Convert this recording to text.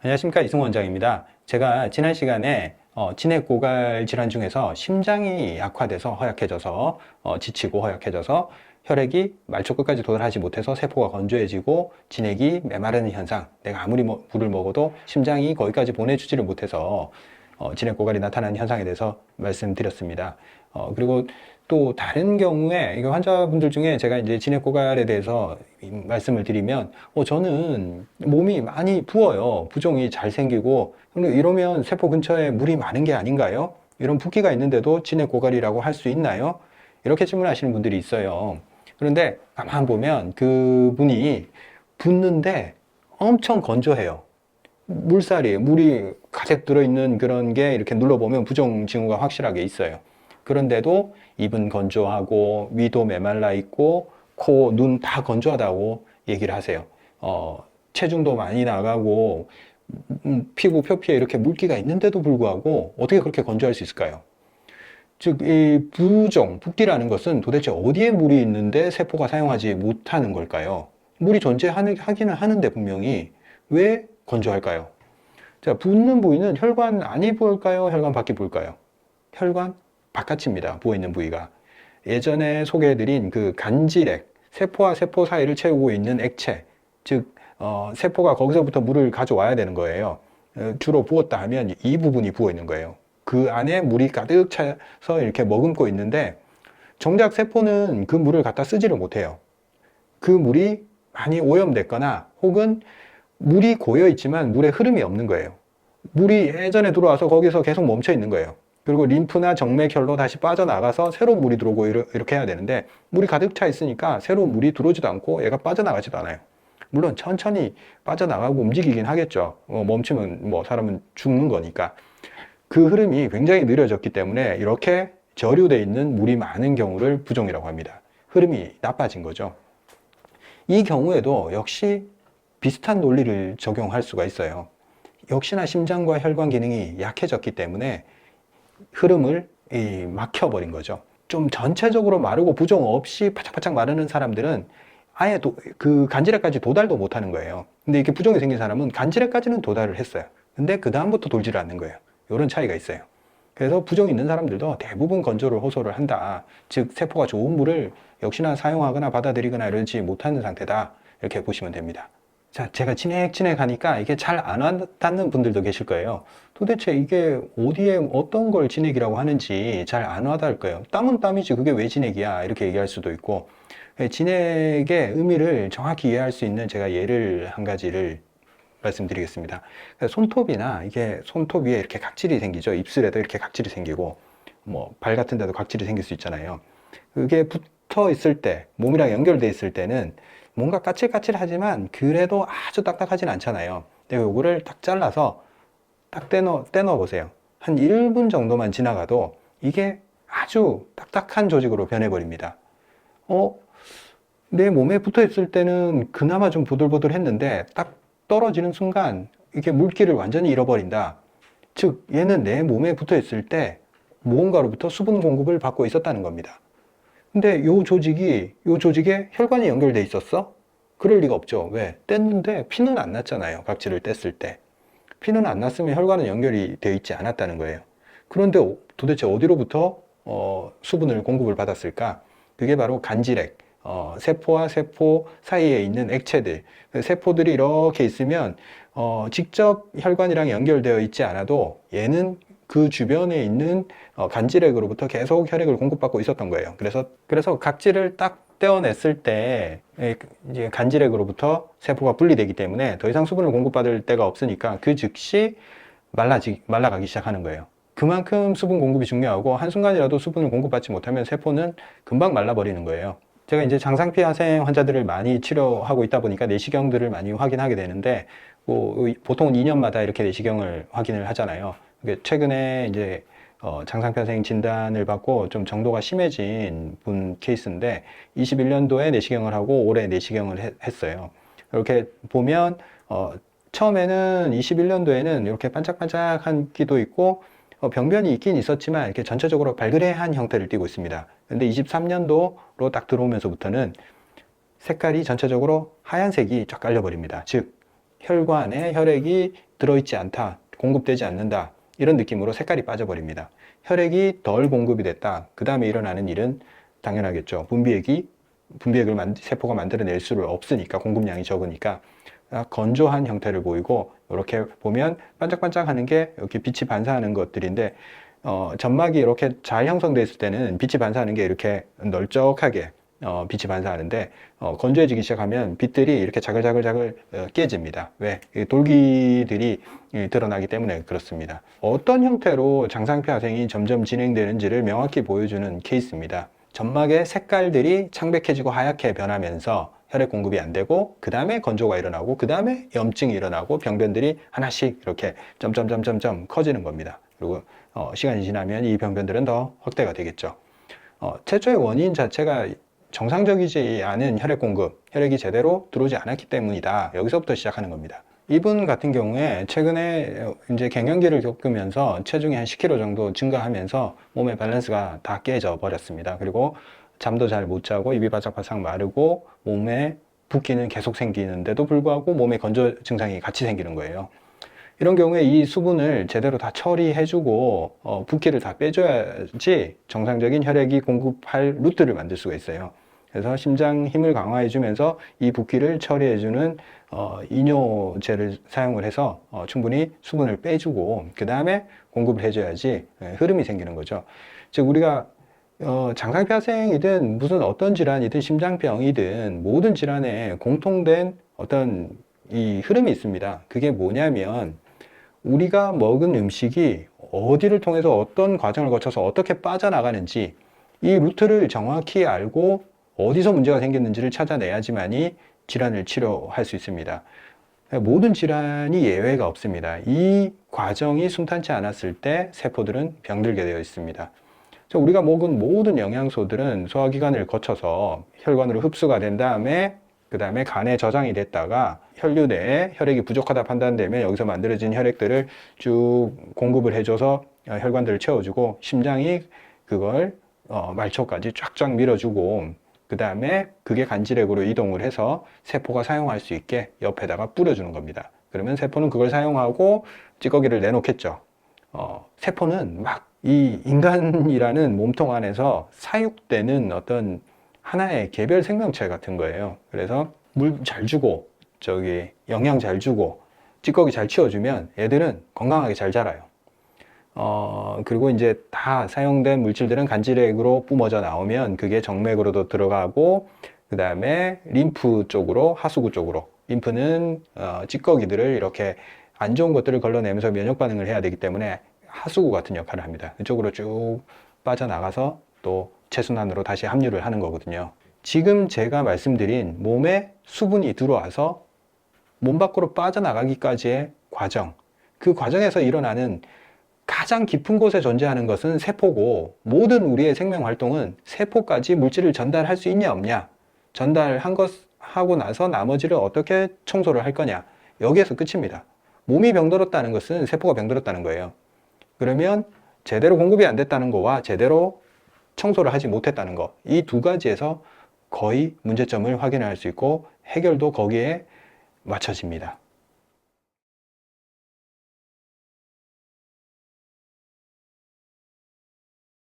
안녕하십니까 이승원 원장입니다. 제가 지난 시간에 어, 진액 고갈 질환 중에서 심장이 약화돼서 허약해져서 어, 지치고 허약해져서 혈액이 말초 끝까지 도달하지 못해서 세포가 건조해지고 진액이 메마르는 현상. 내가 아무리 뭐- 물을 먹어도 심장이 거기까지 보내주지를 못해서 어, 진액 고갈이 나타나는 현상에 대해서 말씀드렸습니다. 어, 그리고 또 다른 경우에 이거 환자분들 중에 제가 이제 진액 고갈에 대해서 이 말씀을 드리면 어, 저는 몸이 많이 부어요. 부종이 잘 생기고 이러면 세포 근처에 물이 많은 게 아닌가요? 이런 붓기가 있는데도 진액 고갈이라고 할 수 있나요? 이렇게 질문하시는 분들이 있어요. 그런데 가만 보면 그분이 붓는데 엄청 건조해요. 물살이 물이 가득 들어있는 그런 게 이렇게 눌러보면 부종 징후가 확실하게 있어요. 그런데도 입은 건조하고 위도 메말라 있고 코, 눈 다 건조하다고 얘기를 하세요. 어, 체중도 많이 나가고 음, 피부 표피에 이렇게 물기가 있는데도 불구하고 어떻게 그렇게 건조할 수 있을까요? 즉, 이 부종, 붓기라는 것은 도대체 어디에 물이 있는데 세포가 사용하지 못하는 걸까요? 물이 존재하기는 하는데 분명히 왜 건조할까요? 자, 붓는 부위는 혈관 안이 부을까요? 혈관 밖이 부을까요? 혈관 바깥입니다. 부어있는 부위가. 예전에 소개해드린 그 간질액, 세포와 세포 사이를 채우고 있는 액체, 즉, 어, 세포가 거기서부터 물을 가져와야 되는 거예요. 어, 주로 부었다 하면 이 부분이 부어 있는 거예요. 그 안에 물이 가득 차서 이렇게 머금고 있는데, 정작 세포는 그 물을 갖다 쓰지를 못해요. 그 물이 많이 오염됐거나 혹은 물이 고여 있지만 물의 흐름이 없는 거예요. 물이 예전에 들어와서 거기서 계속 멈춰 있는 거예요. 그리고 림프나 정맥혈로 다시 빠져나가서 새로운 물이 들어오고 이렇게 해야 되는데 물이 가득 차 있으니까 새로운 물이 들어오지도 않고 얘가 빠져나가지도 않아요. 물론 천천히 빠져나가고 움직이긴 하겠죠. 어, 멈추면 뭐 사람은 죽는 거니까. 그 흐름이 굉장히 느려졌기 때문에 이렇게 저류돼 있는 물이 많은 경우를 부종이라고 합니다. 흐름이 나빠진 거죠. 이 경우에도 역시 비슷한 논리를 적용할 수가 있어요. 역시나 심장과 혈관 기능이 약해졌기 때문에 흐름을 이 막혀버린 거죠. 좀 전체적으로 마르고 부종 없이 바짝바짝 마르는 사람들은 아예 도- 그 간질에까지 도달도 못하는 거예요. 근데 이렇게 부종이 생긴 사람은 간질에까지는 도달을 했어요. 근데 그 다음부터 돌지를 않는 거예요. 이런 차이가 있어요. 그래서 부종이 있는 사람들도 대부분 건조를 호소를 한다. 즉 세포가 좋은 물을 역시나 사용하거나 받아들이거나 이러지 못하는 상태다. 이렇게 보시면 됩니다. 자, 제가 진액 진액 하니까 이게 잘 안 와닿는 분들도 계실 거예요. 도대체 이게 어디에 어떤 걸 진액이라고 하는지 잘 안 와닿을 거예요. 땀은 땀이지 그게 왜 진액이야? 이렇게 얘기할 수도 있고 예, 진액의 의미를 정확히 이해할 수 있는 제가 예를 한 가지를 말씀드리겠습니다. 그러니까 손톱이나 이게 손톱 위에 이렇게 각질이 생기죠. 입술에도 이렇게 각질이 생기고 뭐 발 같은 데도 각질이 생길 수 있잖아요. 그게 붙어 있을 때 몸이랑 연결돼 있을 때는 뭔가 까칠까칠하지만 그래도 아주 딱딱하진 않잖아요. 근데 요거를 딱 잘라서 딱 떼넣어, 떼넣어 보세요. 한 1분 정도만 지나가도 이게 아주 딱딱한 조직으로 변해버립니다. 어, 내 몸에 붙어 있을 때는 그나마 좀 보들보들 했는데 딱 떨어지는 순간 이게 물기를 완전히 잃어버린다. 즉, 얘는 내 몸에 붙어 있을 때 무언가로부터 수분 공급을 받고 있었다는 겁니다. 근데 요 조직이, 요 조직에 혈관이 연결돼 있었어? 그럴 리가 없죠. 왜? 뗐는데 피는 안 났잖아요. 각질을 뗐을 때. 피는 안 났으면 혈관은 연결이 되어 있지 않았다는 거예요. 그런데 오- 도대체 어디로부터 어, 수분을 공급을 받았을까? 그게 바로 간질액, 어, 세포와 세포 사이에 있는 액체들. 세포들이 이렇게 있으면 어, 직접 혈관이랑 연결되어 있지 않아도 얘는 그 주변에 있는 어, 간질액으로부터 계속 혈액을 공급받고 있었던 거예요. 그래서 그래서 각질을 딱 떼어냈을 때 에, 이제 간질액으로부터 세포가 분리되기 때문에 더 이상 수분을 공급받을 데가 없으니까 그 즉시 말라지 말라가기 시작하는 거예요. 그만큼 수분 공급이 중요하고 한순간이라도 수분을 공급받지 못하면 세포는 금방 말라버리는 거예요. 제가 이제 장상피 하생 환자들을 많이 치료하고 있다 보니까 내시경들을 많이 확인하게 되는데 뭐 보통 2년마다 이렇게 내시경을 확인을 하잖아요. 최근에 이제 어, 장상편생 진단을 받고 좀 정도가 심해진 분 케이스인데 21년도에 내시경을 하고 올해 내시경을 했, 했어요. 이렇게 보면 어, 처음에는 21년도에는 이렇게 반짝반짝한 기도 있고 어, 병변이 있긴 있었지만 이렇게 전체적으로 발그레한 형태를 띠고 있습니다. 근데 23년도로 딱 들어오면서부터는 색깔이 전체적으로 하얀색이 쫙 깔려버립니다. 즉 혈관에 혈액이 들어있지 않다, 공급되지 않는다 이런 느낌으로 색깔이 빠져버립니다. 혈액이 덜 공급이 됐다. 그 다음에 일어나는 일은 당연하겠죠. 분비액이 분비액을 만, 세포가 만들어낼 수 없으니까 공급량이 적으니까 아, 건조한 형태를 보이고 이렇게 보면 반짝반짝하는 게 이렇게 빛이 반사하는 것들인데 어, 점막이 이렇게 잘 형성되어 있을 때는 빛이 반사하는 게 이렇게 널쩍하게 어, 빛이 반사하는데 어, 건조해지기 시작하면 빛들이 이렇게 자글자글자글 어, 깨집니다. 왜? 이 돌기들이 이, 드러나기 때문에 그렇습니다. 어떤 형태로 장상폐화생이 점점 진행되는지를 명확히 보여주는 케이스입니다. 점막의 색깔들이 창백해지고 하얗게 변하면서 혈액 공급이 안 되고 그 다음에 건조가 일어나고 그 다음에 염증이 일어나고 병변들이 하나씩 이렇게 점점점점점 커지는 겁니다. 그리고 어, 시간이 지나면 이 병변들은 더 확대가 되겠죠. 어, 최초의 원인 자체가 정상적이지 않은 혈액 공급, 혈액이 제대로 들어오지 않았기 때문이다. 여기서부터 시작하는 겁니다. 이분 같은 경우에 최근에 이제 갱년기를 겪으면서 체중이 한 10kg 정도 증가하면서 몸의 밸런스가 다 깨져 버렸습니다. 그리고 잠도 잘 못 자고 입이 바삭바삭 마르고 몸에 붓기는 계속 생기는데도 불구하고 몸에 건조 증상이 같이 생기는 거예요. 이런 경우에 이 수분을 제대로 다 처리해주고 어, 붓기를 다 빼줘야지 정상적인 혈액이 공급할 루트를 만들 수가 있어요. 그래서 심장 힘을 강화해주면서 이 붓기를 처리해주는 어, 이뇨제를 사용을 해서 어, 충분히 수분을 빼주고 그 다음에 공급을 해줘야지 예, 흐름이 생기는 거죠. 즉 우리가 어, 장상폐하생이든 무슨 어떤 질환이든 심장병이든 모든 질환에 공통된 어떤 이 흐름이 있습니다. 그게 뭐냐면 우리가 먹은 음식이 어디를 통해서 어떤 과정을 거쳐서 어떻게 빠져나가는지 이 루트를 정확히 알고 어디서 문제가 생겼는지를 찾아내야지만이 질환을 치료할 수 있습니다. 모든 질환이 예외가 없습니다. 이 과정이 순탄치 않았을 때 세포들은 병들게 되어 있습니다. 우리가 먹은 모든 영양소들은 소화기관을 거쳐서 혈관으로 흡수가 된 다음에 그 다음에 간에 저장이 됐다가 혈류 내에 혈액이 부족하다 판단되면 여기서 만들어진 혈액들을 쭉 공급을 해줘서 어, 혈관들을 채워주고 심장이 그걸 어, 말초까지 쫙쫙 밀어주고 그 다음에 그게 간질액으로 이동을 해서 세포가 사용할 수 있게 옆에다가 뿌려주는 겁니다. 그러면 세포는 그걸 사용하고 찌꺼기를 내놓겠죠. 어, 세포는 막 이 인간이라는 몸통 안에서 사육되는 어떤 하나의 개별 생명체 같은 거예요. 그래서 물 잘 주고 저기 영양 잘 주고 찌꺼기 잘 치워주면 애들은 건강하게 잘 자라요. 어, 그리고 이제 다 사용된 물질들은 간질액으로 뿜어져 나오면 그게 정맥으로도 들어가고 그 다음에 림프 쪽으로 하수구 쪽으로 림프는 어, 찌꺼기들을 이렇게 안 좋은 것들을 걸러내면서 면역 반응을 해야 되기 때문에 하수구 같은 역할을 합니다. 이쪽으로 쭉 빠져나가서 또 체순환으로 다시 합류를 하는 거거든요. 지금 제가 말씀드린 몸에 수분이 들어와서 몸 밖으로 빠져나가기까지의 과정, 그 과정에서 일어나는 가장 깊은 곳에 존재하는 것은 세포고 모든 우리의 생명 활동은 세포까지 물질을 전달할 수 있냐 없냐 전달한 것 하고 나서 나머지를 어떻게 청소를 할 거냐 여기에서 끝입니다. 몸이 병들었다는 것은 세포가 병들었다는 거예요. 그러면 제대로 공급이 안 됐다는 거와 제대로 청소를 하지 못했다는 것, 이두 가지에서 거의 문제점을 확인할 수 있고 해결도 거기에 맞춰집니다.